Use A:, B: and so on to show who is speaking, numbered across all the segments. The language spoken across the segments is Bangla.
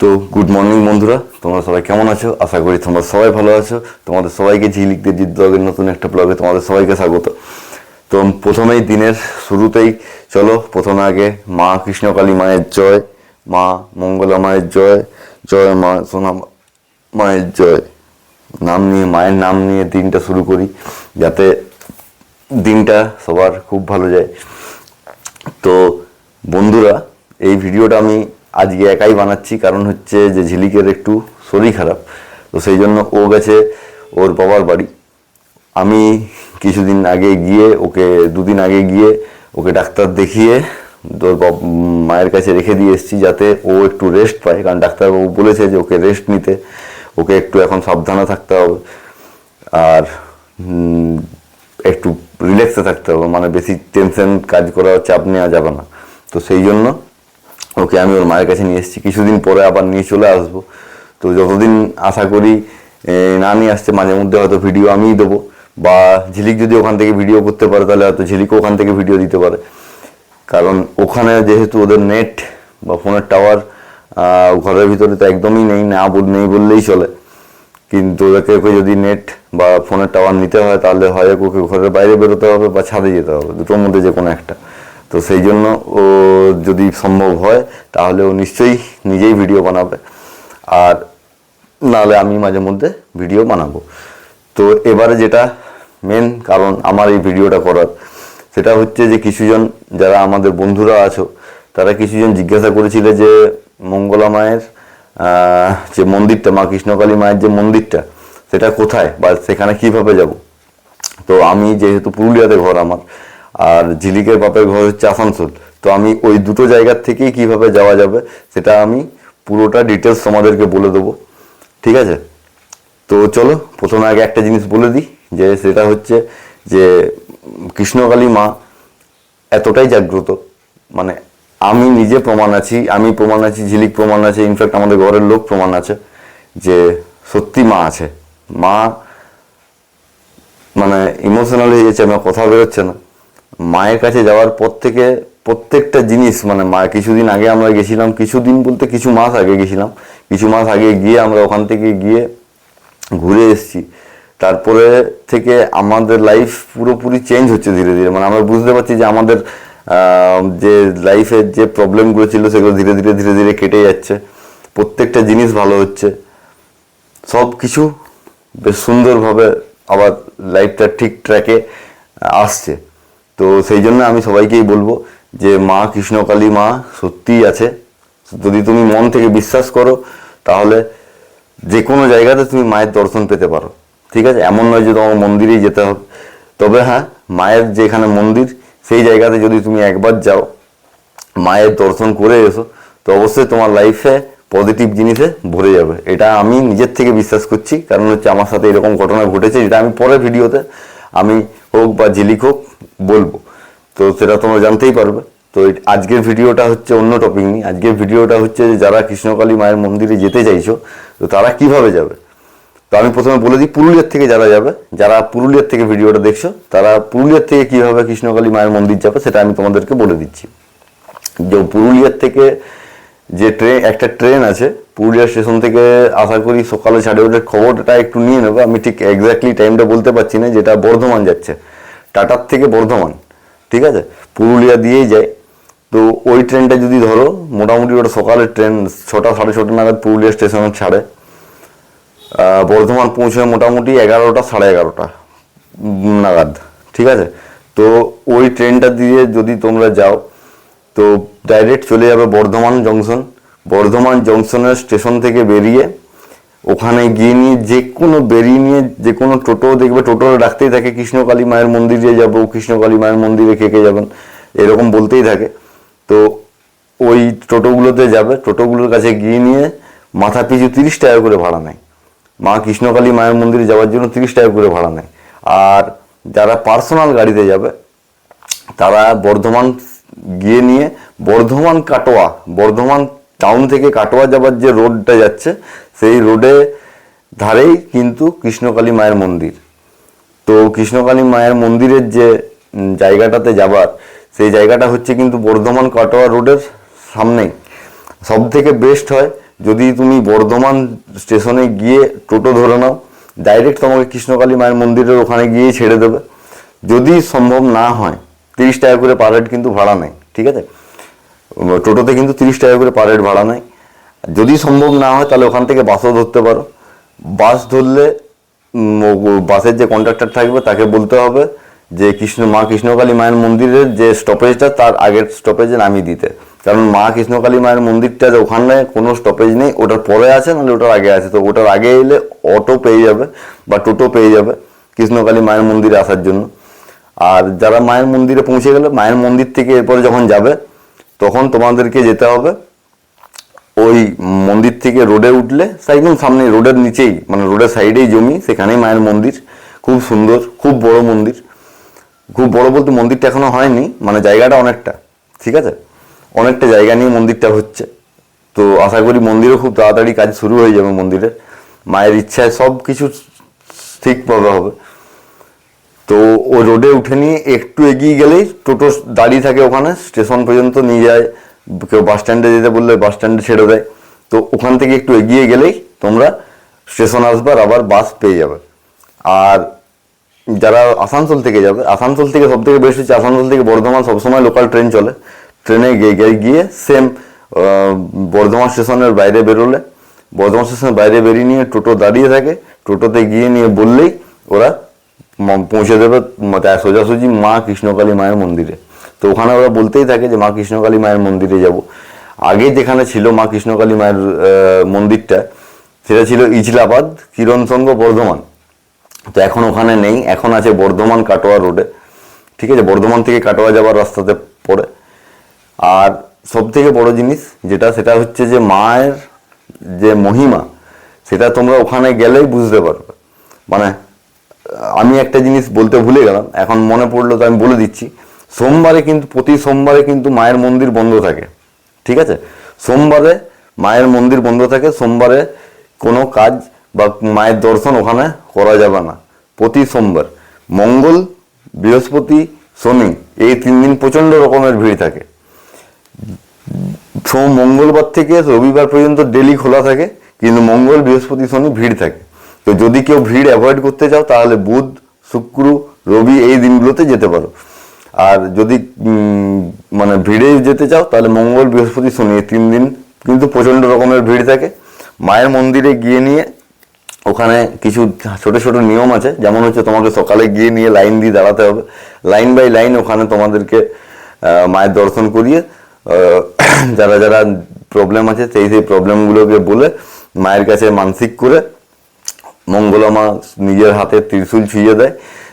A: তো গুড মর্নিং বন্ধুরা, তোমরা সবাই কেমন আছো? আশা করি তোমরা সবাই ভালো আছো। তোমাদের সবাইকে ঝিলিকদের জিৎ ব্লগের নতুন একটা ব্লগে তোমাদের সবাইকে স্বাগত। তো প্রথমেই দিনের শুরুতেই চলো, প্রথমে আগে মা কৃষ্ণকালী মায়ের জয়, মা মঙ্গলা মায়ের জয় জয় মা সোনা মায়ের জয়। নাম নিয়ে, মায়ের নাম নিয়ে দিনটা শুরু করি, যাতে দিনটা সবার খুব ভালো যায়। তো বন্ধুরা, এই ভিডিওটা আমি আজকে একাই বানাচ্ছি, কারণ হচ্ছে যে ঝিলিকের একটু শরীর খারাপ। তো সেই জন্য ও গেছে ওর বাবার বাড়ি। আমি কিছুদিন আগে গিয়ে ওকে, দুদিন আগে গিয়ে ওকে ডাক্তার দেখিয়ে তোর মায়ের কাছে রেখে দিয়ে এসেছি যাতে ও একটু রেস্ট পায়। কারণ ডাক্তারবাবু বলেছে যে ওকে রেস্ট নিতে, ওকে একটু এখন সাবধানে থাকতে হবে। আর একটু রিল্যাক্সে থাকতে হবে। মানে বেশি টেনশন কাজ করা চাপ নেওয়া যাবে না। তো সেই জন্য ওকে আমি ওর মায়ের কাছে নিয়ে এসেছি। কিছুদিন পরে আবার নিয়ে চলে আসব। তো যতদিন আশা করি না নিয়ে আসছে, মাঝে মধ্যে হয়তো ভিডিও আমিই দেবো। বা ঝিলিক যদি ওখান থেকে ভিডিও করতে পারে, তাহলে হয়তো ঝিলিকও ওখান থেকে ভিডিও দিতে পারে। কারণ ওখানে যেহেতু ওদের নেট বা ফোনের টাওয়ার ঘরের ভিতরে তো একদমই নেই, না বল- নেই বললেই চলে। কিন্তু ওদেরকে, ওকে যদি নেট বা ফোনের টাওয়ার নিতে হয়, তাহলে হয় ওকে ঘরের বাইরে বেরোতে হবে বা ছাদে যেতে হবে। দুটোর মধ্যে যে কোনো একটা। তো সেই জন্য ও যদি সম্ভব হয়, তাহলে ও নিশ্চয়ই নিজেই ভিডিও বানাবে। আর নাহলে আমি মাঝে মধ্যে ভিডিও বানাবো। তো এবারে যেটা মেন কারণ আমার এই ভিডিওটা করার, সেটা হচ্ছে যে কিছুজন যারা আমাদের বন্ধুরা আছো, তারা কিছুজন জিজ্ঞাসা করেছিলে যে মঙ্গলা মায়ের যে মন্দিরটা, মা কৃষ্ণকালী মায়ের যে মন্দিরটা, সেটা কোথায় বা সেখানে কীভাবে যাব? তো আমি যেহেতু পুরুলিয়াতে ঘর আমার আর ঝিলিকের বাপের ঘর হচ্ছে আসানসোল। তো আমি ওই দুটো জায়গার থেকেই কীভাবে যাওয়া যাবে সেটা আমি পুরোটা ডিটেলস তোমাদেরকে বলে দেবো। ঠিক আছে? তো চলো, প্রথমে আগে একটা জিনিস বলে দিই, যে সেটা হচ্ছে যে কৃষ্ণকালী মা এতটাই জাগ্রত। মানে আমি নিজে প্রমাণ আছি, আমি প্রমাণ আছি, ঝিলিক প্রমাণ আছে ইনফ্যাক্ট আমাদের ঘরের লোক প্রমাণ আছে যে সত্যি মা আছে। মা মানে ইমোশনাল হয়ে যাচ্ছে আমার কথা বেরোচ্ছে না। মায়ের কাছে যাওয়ার পর থেকে প্রত্যেকটা জিনিস মানে মা, কিছুদিন আগে আমরা গেছিলাম, কিছুদিন বলতে কিছু মাস আগে গেছিলাম, কিছু মাস আগে গিয়ে আমরা ওখান থেকে গিয়ে ঘুরে এসেছি। তারপরে থেকে আমাদের লাইফ পুরোপুরি চেঞ্জ হচ্ছে ধীরে ধীরে। মানে আমরা বুঝতে পারছি যে আমাদের যে লাইফের যে প্রবলেমগুলো ছিল সেগুলো ধীরে ধীরে ধীরে ধীরে কেটে যাচ্ছে। প্রত্যেকটা জিনিস ভালো হচ্ছে। সব কিছু বেশ সুন্দরভাবে আবার লাইফটা ঠিক ট্র্যাকে আসছে। তো সেই জন্য আমি সবাইকেই বলব যে মা কৃষ্ণকালী মা সত্যিই আছে। যদি তুমি মন থেকে বিশ্বাস করো, তাহলে যে কোনো জায়গাতে তুমি মায়ের দর্শন পেতে পারো। ঠিক আছে? এমন নয় যে তোমার মন্দিরেই যেতে হবে। তবে হ্যাঁ মায়ের যেখানে মন্দির, সেই জায়গাতে যদি তুমি একবার যাও, মায়ের দর্শন করে এসো, তো অবশ্যই তোমার লাইফে পজিটিভ জিনিসে ভরে যাবে। এটা আমি নিজের থেকে বিশ্বাস করছি। কারণ হচ্ছে আমার সাথে এরকম ঘটনা ঘটেছে, যেটা আমি পরের ভিডিওতে আমি হোক বা ঝিলিক হোক বলব। তো সেটা তোমরা জানতেই পারবে। তো আজকের ভিডিওটা হচ্ছে অন্য টপিক নিয়ে। আজকের ভিডিওটা হচ্ছে যে যারা কৃষ্ণকালী মায়ের মন্দিরে যেতে চাইছো, তো তারা কীভাবে যাবে? তো আমি প্রথমে বলে দিই, পুরুলিয়ার থেকে যারা যাবে, যারা পুরুলিয়ার থেকে ভিডিওটা দেখছ, তারা পুরুলিয়ার থেকে কীভাবে কৃষ্ণকালী মায়ের মন্দির যাবে সেটা আমি তোমাদেরকে বলে দিচ্ছি। যে পুরুলিয়ার থেকে যে ট্রেন একটা ট্রেন আছে, পুরুলিয়া স্টেশন থেকে আশা করি সকালে সাড়ে ওটার খবরটা একটু নিয়ে নেব। আমি ঠিক এক্স্যাক্টলি টাইমটা বলতে পারছি না যেটা বর্ধমান যাচ্ছে। টাটার থেকে বর্ধমান, ঠিক আছে? পুরুলিয়া দিয়েই যায়। তো ওই ট্রেনটা যদি ধরো, মোটামুটি ওটা সকালের ট্রেন ছটা, সাড়ে ছটা নাগাদ পুরুলিয়া স্টেশনে ছাড়ে। বর্ধমান পৌঁছায় মোটামুটি এগারোটা, সাড়ে এগারোটা নাগাদ, ঠিক আছে? তো ওই ট্রেনটা দিয়ে যদি তোমরা যাও তো ডাইরেক্ট চলে যাবে বর্ধমান জংশন বর্ধমান জংশনের স্টেশন থেকে বেরিয়ে ওখানে গিয়ে নিয়ে যে কোনো বেরিয়ে নিয়ে যে কোনো টোটো দেখবে টোটো ডাকতেই থাকে, কৃষ্ণকালী মায়ের মন্দিরে যাব, কৃষ্ণকালী মায়ের মন্দিরে কে কে যাবেন, এরকম বলতেই থাকে। তো ওই টোটোগুলোতে যাবে, টোটোগুলোর কাছে গিয়ে নিয়ে মাথা পিছু তিরিশ টাকা করে ভাড়া নেয়। মা কৃষ্ণকালী মায়ের মন্দিরে যাওয়ার জন্য তিরিশ টাকা করে ভাড়া নেয়। আর যারা পার্সোনাল গাড়িতে যাবে, তারা বর্ধমান গিয়ে নিয়ে বর্ধমান কাটোয়া, বর্ধমান টাউন থেকে কাটোয়া যাবার যে রোডটা যাচ্ছে, সেই রোডে ধারেই কিন্তু কৃষ্ণকালী মায়ের মন্দির। তো কৃষ্ণকালী মায়ের মন্দিরের যে জায়গাটাতে যাবার, সেই জায়গাটা হচ্ছে কিন্তু বর্ধমান কাটোয়া রোডের সামনেই। সব থেকে বেস্ট হয়, যদি তুমি বর্ধমান স্টেশনে গিয়ে টোটো ধরে নাও ডাইরেক্ট তোমাকে কৃষ্ণকালী মায়ের মন্দিরের ওখানে গিয়ে ছেড়ে দেবে। যদি সম্ভব না হয় তিরিশ টাকা করে পার হেড কিন্তু ভাড়া নেয় ঠিক আছে? টোটোতে কিন্তু তিরিশ টাকা করে পার হেড ভাড়া নেয় যদি সম্ভব না হয়, তাহলে ওখান থেকে বাসও ধরতে পারো। বাস ধরলে বাসের যে কন্ডাক্টর থাকবে, তাকে বলতে হবে যে, কৃষ্ণ, মা কৃষ্ণকালী মায়ের মন্দিরের যে স্টপেজটা তার আগের স্টপেজে নামিয়ে দিতে। কারণ মা কৃষ্ণকালী মায়ের মন্দিরটা যে ওখানে কোনো স্টপেজ নেই, ওটার পরে আছে, নাহলে ওটার আগে আছে। তো ওটার আগে এলে অটো পেয়ে যাবে বা টোটো পেয়ে যাবে কৃষ্ণকালী মায়ের মন্দিরে আসার জন্য। আর যারা মায়ের মন্দিরে পৌঁছে গেলে, মায়ের মন্দির থেকে এরপরে যখন যাবে, তখন তোমাদেরকে যেতে হবে ওই মন্দির থেকে রোডে উঠলে, একদম সামনে রোডের নিচেই মানে রোডের সাইডেই জমি, সেখানেই মায়ের মন্দির। খুব সুন্দর, খুব বড় মন্দির। খুব বড় বলতে মন্দিরটা এখনও হয়নি মানে জায়গাটা অনেকটা, ঠিক আছে? অনেকটা জায়গা নিয়ে মন্দিরটা হচ্ছে। তো আশা করি মন্দিরও খুব তাড়াতাড়ি কাজ শুরু হয়ে যাবে মন্দিরের। মায়ের ইচ্ছায় সব কিছু ঠিকভাবে হবে। তো ও রোডে উঠে নিয়ে একটু এগিয়ে গেলেই টোটো দাঁড়িয়ে থাকে ওখানে, স্টেশন পর্যন্ত নিয়ে যায়। কেউ বাস স্ট্যান্ডে যেতে বললে বাস স্ট্যান্ডে ছেড়ে দেয়। তো ওখান থেকে একটু এগিয়ে গেলেই তোমরা স্টেশন আসবার, আবার বাস পেয়ে যাবে। আর যারা আসানসোল থেকে যাবে, আসানসোল থেকে সব থেকে বেশি হচ্ছে, আসানসোল থেকে বর্ধমান সবসময় লোকাল ট্রেন চলে। ট্রেনে গিয়ে সেম বর্ধমান স্টেশনের বাইরে বেরোলে। বর্ধমান স্টেশনের বাইরে বেরিয়ে নিয়ে টোটো দাঁড়িয়ে থাকে। টোটোতে গিয়ে নিয়ে বললেই ওরা পৌঁছে দেবে সোজাসুজি মা কৃষ্ণকালী মায়ের মন্দিরে। তো ওখানে ওরা বলতেই থাকে যে মা কৃষ্ণকালী মায়ের মন্দিরে যাব। আগে যেখানে ছিল মা কৃষ্ণকালী মায়ের মন্দিরটা, সেটা ছিল ইজলাবাদ কিরণ সংঘ বর্ধমান। তো এখন ওখানে নেই, এখন আছে বর্ধমান কাটোয়া রোডে। ঠিক আছে, বর্ধমান থেকে কাটোয়া যাওয়ার রাস্তাতে পড়ে। আর সব থেকে বড় জিনিস যেটা, সেটা হচ্ছে যে মায়ের যে মহিমা, সেটা তোমরা ওখানে গেলেই বুঝতে পারবে। মানে আমি একটা জিনিস বলতে ভুলে গেলাম, এখন মনে পড়ল তো আমি বলে দিচ্ছি। সোমবারে কিন্তু, প্রতি সোমবারে কিন্তু মায়ের মন্দির বন্ধ থাকে, ঠিক আছে? সোমবারে মায়ের মন্দির বন্ধ থাকে, সোমবারে কোনো কাজ বা মায়ের দর্শন ওখানে করা যাবে না, প্রতি সোমবার। মঙ্গল, বৃহস্পতি, শনি, এই তিন দিন প্রচণ্ড রকমের ভিড় থাকে। সোম মঙ্গলবার থেকে রবিবার পর্যন্ত ডেলি খোলা থাকে, কিন্তু মঙ্গল, বৃহস্পতি, শনি ভিড় থাকে। তো যদি কেউ ভিড় অ্যাভয়েড করতে চাও, তাহলে বুধ, শুক্র, রবি এই দিনগুলোতে যেতে পারো। আর যদি মানে ভিড়ে যেতে চাও, তাহলে মঙ্গল, বৃহস্পতি, শনি এই তিন দিন কিন্তু প্রচণ্ড রকমের ভিড় থাকে। মায়ের মন্দিরে গিয়ে নিয়ে ওখানে কিছু ছোট ছোট নিয়ম আছে। যেমন হচ্ছে তোমাকে সকালে গিয়ে নিয়ে লাইন দিয়ে দাঁড়াতে হবে। লাইন বাই লাইন ওখানে তোমাদেরকে মায়ের দর্শন করিয়ে যারা যারা প্রবলেম আছে, সেই সেই প্রবলেমগুলোকে বলে মায়ের কাছে মানসিক করে মঙ্গলা মা নিজের হাতে ত্রিশূল ছুঁয়ে দেয়।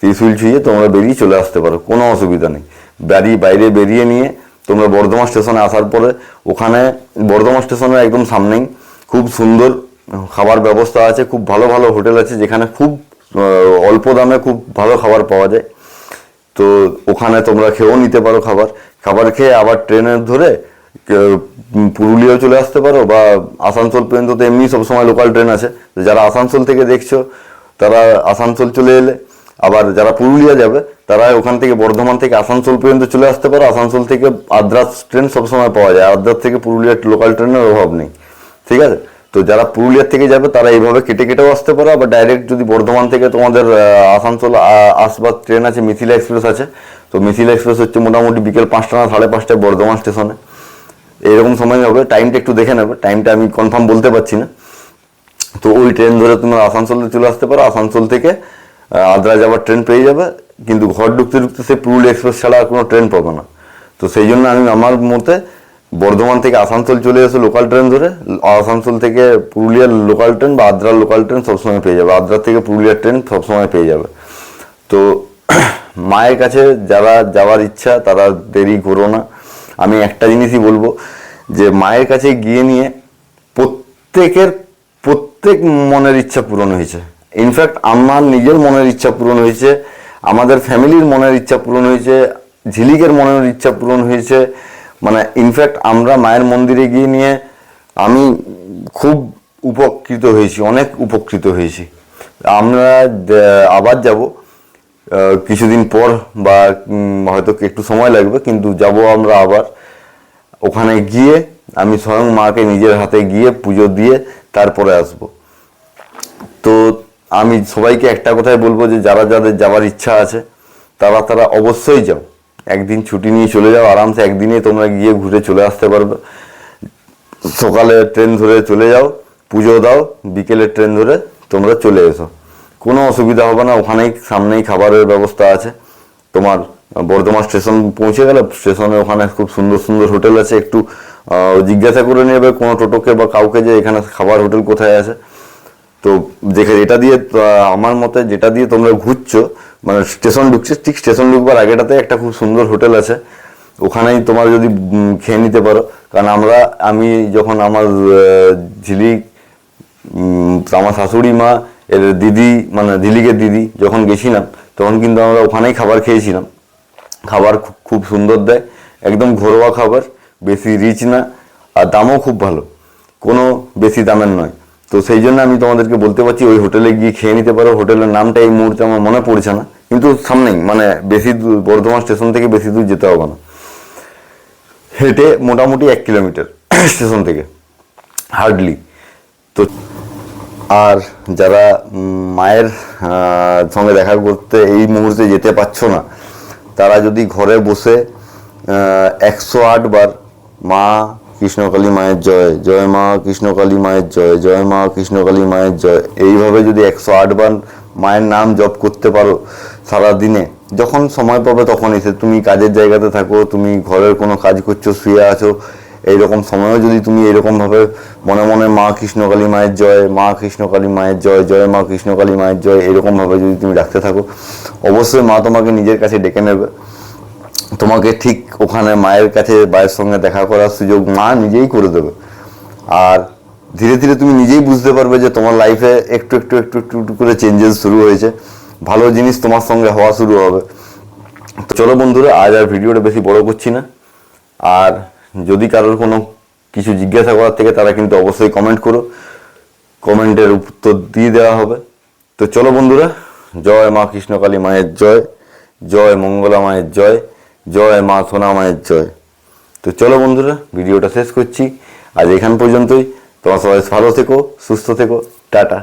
A: ত্রিশূল ছুঁয়ে তোমরা বেরিয়ে চলে আসতে পারো, কোনো অসুবিধা নেই। বাড়ি বাইরে বেরিয়ে নিয়ে তোমরা বর্ধমান স্টেশনে আসার পরে ওখানে বর্ধমান স্টেশনের একদম সামনেই খুব সুন্দর খাবার ব্যবস্থা আছে, খুব ভালো ভালো হোটেল আছে, যেখানে খুব অল্প দামে খুব ভালো খাবার পাওয়া যায়। তো ওখানে তোমরা খেয়েও নিতে পারো খাবার। খাবার খেয়ে আবার ট্রেনে ধরে পুরুলিয়াও চলে আসতে পারো বা আসানসোল পর্যন্ত তো এমনি সবসময় লোকাল ট্রেন আছে। যারা আসানসোল থেকে দেখছ তারা আসানসোল চলে এলে আবার যারা পুরুলিয়া যাবে তারা ওখান থেকে বর্ধমান থেকে আসানসোল পর্যন্ত চলে আসতে পারো। আসানসোল থেকে আদ্রাস ট্রেন সবসময় পাওয়া যায়। আদ্রাস থেকে পুরুলিয়ার লোকাল ট্রেনের অভাব নেই। ঠিক আছে? তো যারা পুরুলিয়ার থেকে যাবে তারা এইভাবে কেটে কেটেও আসতে পারো। আবার ডাইরেক্ট যদি বর্ধমান থেকে তোমাদের আসানসোল আহ, আসবার ট্রেন আছে মিথিলা এক্সপ্রেস আছে। তো মিথিলা এক্সপ্রেস হচ্ছে মোটামুটি বিকেল পাঁচটা না সাড়ে পাঁচটায় বর্ধমান স্টেশনে এরকম সময় হবে টাইমটা একটু দেখে নেবে। টাইমটা আমি কনফার্ম বলতে পারছি না। তো ওই ট্রেন ধরে তুমি আসানসোলে চলে আসতে পারো। আসানসোল থেকে আদ্রা যাওয়ার ট্রেন পেয়ে যাবে। কিন্তু ঘর ঢুকতে ঢুকতে সে পুরুলিয়া এক্সপ্রেস ছাড়া আর কোনো ট্রেন পাবে না। তো সেই জন্য আমি আমার মতে বর্ধমান থেকে আসানসোল চলে এসে লোকাল ট্রেন ধরে, আসানসোল থেকে পুরুলিয়ার লোকাল ট্রেন বা আদ্রার লোকাল ট্রেন সবসময় পেয়ে যাবে। আদ্রা থেকে পুরুলিয়ার ট্রেন সবসময় পেয়ে যাবে। তো মায়ের কাছে যারা যাওয়ার ইচ্ছা, তারা দেরি করো না। আমি একটা জিনিসই বলব যে মায়ের কাছে গিয়ে নিয়ে প্রত্যেকের প্রত্যেক মনের ইচ্ছা পূরণ হয়েছে। ইনফ্যাক্ট আমার নিজের মনের ইচ্ছা পূরণ হয়েছে, আমাদের ফ্যামিলির মনের ইচ্ছা পূরণ হয়েছে, ঝিলিকের মনের ইচ্ছা পূরণ হয়েছে। মানে ইনফ্যাক্ট আমরা মায়ের মন্দিরে গিয়ে নিয়ে আমি খুব উপকৃত হয়েছি, অনেক উপকৃত হয়েছি। আমরা আবার যাব। কিছুদিন পর বা হয়তো একটু সময় লাগবে, কিন্তু যাব আমরা আবার। ওখানে গিয়ে আমি স্বয়ং মাকে নিজের হাতে গিয়ে পুজো দিয়ে তারপরে আসব। তো আমি সবাইকে একটা কথাই বলব যে, যারা যাদের যাওয়ার ইচ্ছা আছে, তারা তারা অবশ্যই যাও। একদিন ছুটি নিয়ে চলে যাও, আরামসে একদিনে তোমরা গিয়ে ঘুরে চলে আসতে পারবে। সকালে ট্রেন ধরে চলে যাও, পুজো দাও, বিকেলে ট্রেন ধরে তোমরা চলে এসো। কোনো অসুবিধা হবে না, ওখানেই সামনেই খাবারের ব্যবস্থা আছে। তোমার বর্ধমান স্টেশন পৌঁছে গেলে স্টেশনে ওখানে খুব সুন্দর সুন্দর হোটেল আছে, একটু জিজ্ঞাসা করে নেবে কোনো টোটোকে বা কাউকে যে এখানে খাবার হোটেল কোথায় আছে। তো দেখে, এটা দিয়ে আমার মতে যেটা দিয়ে তোমরা ঘুরছো মানে স্টেশন ঢুকছে, ঠিক স্টেশন ঢুকবার আগেটাতে একটা খুব সুন্দর হোটেল আছে। ওখানেই তোমার যদি খেয়ে নিতে পারো। কারণ আমরা, আমি যখন আমার ঝিলিক আমার শাশুড়ি মা এর দিদি মানে ঝিলিকের দিদি যখন গেছিলাম, তখন কিন্তু আমরা ওখানেই খাবার খেয়েছিলাম। খাবার খুব সুন্দর দেয়, একদম ঘরোয়া খাবার, বেশি রিচ না, আর দামও খুব ভালো। কোনো বেশি দামের নয়। তো সেই জন্য আমি তোমাদেরকে বলতে পারছি, ওই হোটেলে গিয়ে খেয়ে নিতে পারো। হোটেলের নামটা এই মুহূর্তে আমার মনে পড়ছে না, কিন্তু সামনেই মানে বেশি দূর, বর্ধমান স্টেশন থেকে বেশি দূর যেতে হবে না। হেঁটে মোটামুটি এক কিলোমিটার, স্টেশন থেকে, হার্ডলি। তো আর যারা মায়ের সঙ্গে দেখা করতে এই মুহূর্তে যেতে পারছ না, তারা যদি ঘরে বসে একশো আট বার মা কৃষ্ণকালী মায়ের জয় জয় মা কৃষ্ণকালী মায়ের জয় জয় মা কৃষ্ণকালী মায়ের জয়, এইভাবে যদি একশো আট বার মায়ের নাম জপ করতে পারো সারা দিনে, যখন সময় পাবে তখন এসে তুমি কাজের জায়গাতে থাকো, তুমি ঘরের কোনো কাজ করছ, শুয়ে আছো এইরকম সময়ও যদি তুমি এরকম ভাবে মনে মনে মা কৃষ্ণকালী মায়ের জয়, মা কৃষ্ণকালী মায়ের জয় জয় মা কৃষ্ণকালী মায়ের জয় এরকম ভাবে যদি তুমি রাখতে থাকো, অবশ্যই মা তোমাকে নিজের কাছে ডেকে নেবে। তোমাকে ঠিক ওখানে মায়ের কাছে, মায়ের সঙ্গে দেখা করার সুযোগ মা নিজেই করে দেবে। আর ধীরে ধীরে তুমি নিজেই বুঝতে পারবে যে তোমার লাইফে একটু একটু একটু একটু একটু করে চেঞ্জেস শুরু হয়েছে। ভালো জিনিস তোমার সঙ্গে হওয়া শুরু হবে। তো চলো বন্ধুরা, আজ আর ভিডিওটা বেশি বড় করছি না। আর যদি কারোর কোনো কিছু জিজ্ঞাসা করার থেকে, তারা কিন্তু অবশ্যই কমেন্ট করো। কমেন্টের উত্তর দিয়ে দেওয়া হবে। তো চলো বন্ধুরা, জয় মা কৃষ্ণকালী মায়ের জয় জয় মঙ্গলা মায়ের জয় জয় মা সোনা মায়ের জয়। তো চলো বন্ধুরা, ভিডিওটা শেষ করছি। আজ এখান পর্যন্তই। তোমার সবাই ভালো থেকো, সুস্থ থেকো। টাটা।